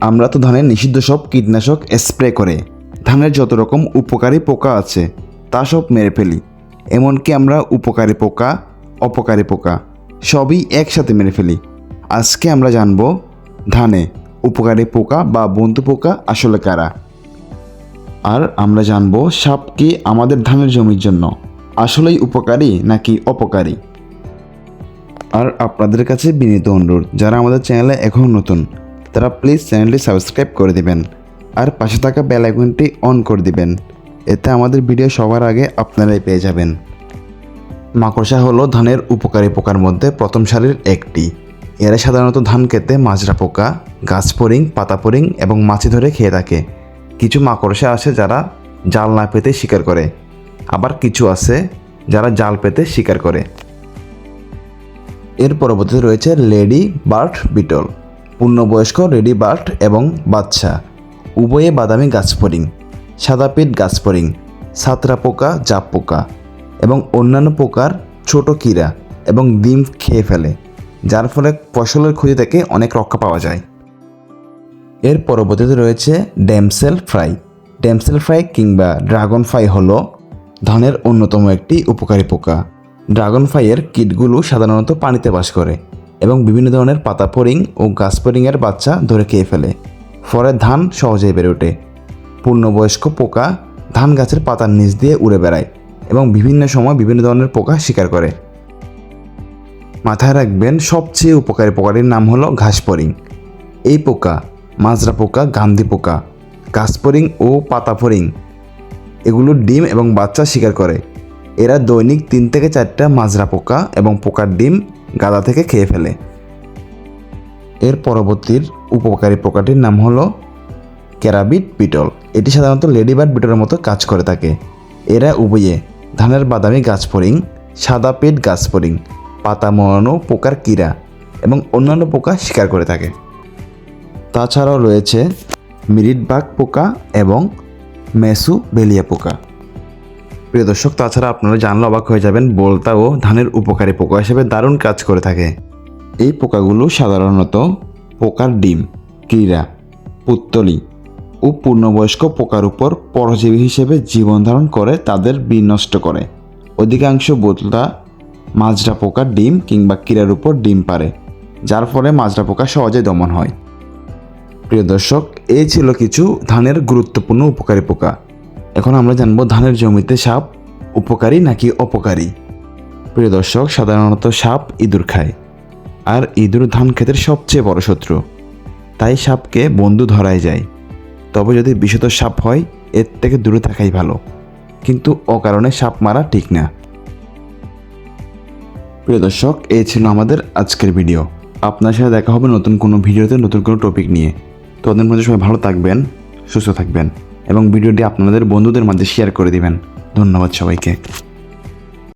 আমরা তো ধানের নিষিদ্ধ সব কীটনাশক স্প্রে করে। ধানের যত রকম উপকারী পোকা আছে, তা সব মেরে ফেলি। এমনকি আমরা উপকারী পোকা, অপকারী পোকা, সবই একসাথে মেরে ফেলি। আজকে আমরা জানব, ধানে উপকারী পোকা বা বন্ধু পোকা আসলে কারা? আর আমরা জানব, সাপ কি আমাদের ধানের জমির জন্য আসলেই উপকারী নাকি অপকারী? আর আপনাদের কাছে বিনীত অনুরোধ, যারা আমাদের চ্যানেলে এখন নতুন তারা প্লিজ চ্যানেলটি সাবস্ক্রাইব করে দিবেন। আর পাশে থাকা বেল আইকনটি অন করে দিবেন। এতে আমাদের ভিডিও সবার আগে আপনারাই পেয়ে যাবেন। মাকড়সা হলো ধানের উপকারী পোকার মধ্যে প্রথম সারির একটি। এরা সাধারণত ধান খেতে মাজরা পোকা, গাছ ফড়িং পাতা ফড়িং এবং মাছি ধরে খেয়ে থাকে। কিছু মাকড়সা আছে যারা জাল না পেতে শিকার করে। আবার কিছু আছে যারা জাল পেতে শিকার করে। এর পরবর্তীতে রয়েছে লেডি বার্ড বিটল। পূর্ণবয়স্ক লেডি বার্ড এবং বাচ্চা উভয়ে বাদামি গাছফড়িং সাদাপিট গাছফড়িং সাতরা পোকা, জাপ পোকা এবং অন্যান্য পোকার ছোট কীরা এবং ডিম খেয়ে ফেলে, যার ফলে ফসলের ক্ষতি থেকে অনেক রক্ষা পাওয়া যায়। এর পরবর্তীতে রয়েছে ড্যামসেল ফ্রাই। ড্যামসেল ফ্রাই কিংবা ড্রাগন ফ্রাই হল ধানের অন্যতম একটি উপকারী পোকা। ড্রাগন ফ্রাইয়ের কিটগুলো সাধারণত পানিতে বাস করে। এবং বিভিন্ন ধরনের পাতা ফড়িং ও গাছ ফড়িংয়ের বাচ্চা ধরে খেয়ে ফেলে। ফলে ধান সহজেই বেড়ে ওঠে। পূর্ণবয়স্ক পোকা ধান গাছের পাতার নিচ দিয়ে উড়ে বেড়ায় এবং বিভিন্ন সময় বিভিন্ন ধরনের পোকা শিকার করে। মাথায় রাখবেন, সবচেয়ে উপকারী পোকাটির নাম হলো ঘাসপরিং এই পোকা মাজরা পোকা, গান্ধী পোকা গাছপরিং ও পাতা পাতাফরিং এগুলো ডিম এবং বাচ্চা শিকার করে। এরা দৈনিক তিন থেকে চারটা মাজরা পোকা এবং পোকার ডিম গাদা থেকে খেয়ে ফেলে। এর পরবর্তীর উপকারী পোকাটির নাম হলো ক্যারাবিট বিটল। এটি সাধারণত লেডিবার্ড বিটলের মতো কাজ করে থাকে। এরা উভয়ে ধানের বাদামি গাছ ফড়িং, সাদা পেট গাছ ফড়িং, পাতা মরানো পোকার কীরা এবং অন্যান্য পোকা শিকার করে থাকে। তাছাড়াও রয়েছে মিরিটবাগ পোকা এবং মেসু বেলিয়া পোকা। প্রিয় দর্শক, তাছাড়া আপনারা জানলে অবাক হয়ে যাবেন, বোলতা ও ধানের উপকারী পোকা হিসেবে দারুণ কাজ করে থাকে। এই পোকাগুলো সাধারণত পোকার ডিম, ক্রীড়া, পুত্তলি ও পূর্ণবয়স্ক পোকার উপর পরজীবী হিসেবে জীবন ধারণ করে, তাদের বিনষ্ট করে। অধিকাংশ বোতলা মাজরা পোকার ডিম কিংবা ক্রীড়ার উপর ডিম পারে যার ফলে মাজরা পোকা সহজে দমন হয়। প্রিয় দর্শক এই ছিল কিছু ধানের গুরুত্বপূর্ণ উপকারী পোকা। এখন আমরা জানব ধানের জমিতে সাপ উপকারী নাকি অপকারী। প্রিয় দর্শক, সাধারণত সাপ ইঁদুর খায়, আর ইঁদুর ধান ক্ষেতের সবচেয়ে বড় শত্রু। তাই সাপকে বন্ধু ধরাই যায়। তবে যদি বিশদ সাপ হয়, এর থেকে দূরে থাকাই ভালো। কিন্তু অকারণে সাপ মারা ঠিক না। প্রিয় দর্শক এই ছিল আমাদের আজকের ভিডিও। আপনার সাথে দেখা হবে নতুন কোনো ভিডিওতে নতুন কোনো টপিক নিয়ে। তো ওদের মধ্যে সবাই ভালো থাকবেন, সুস্থ থাকবেন। এবং ভিডিওটি আপনাদের বন্ধুদের মাঝে শেয়ার করে দিবেন। ধন্যবাদ সবাইকে।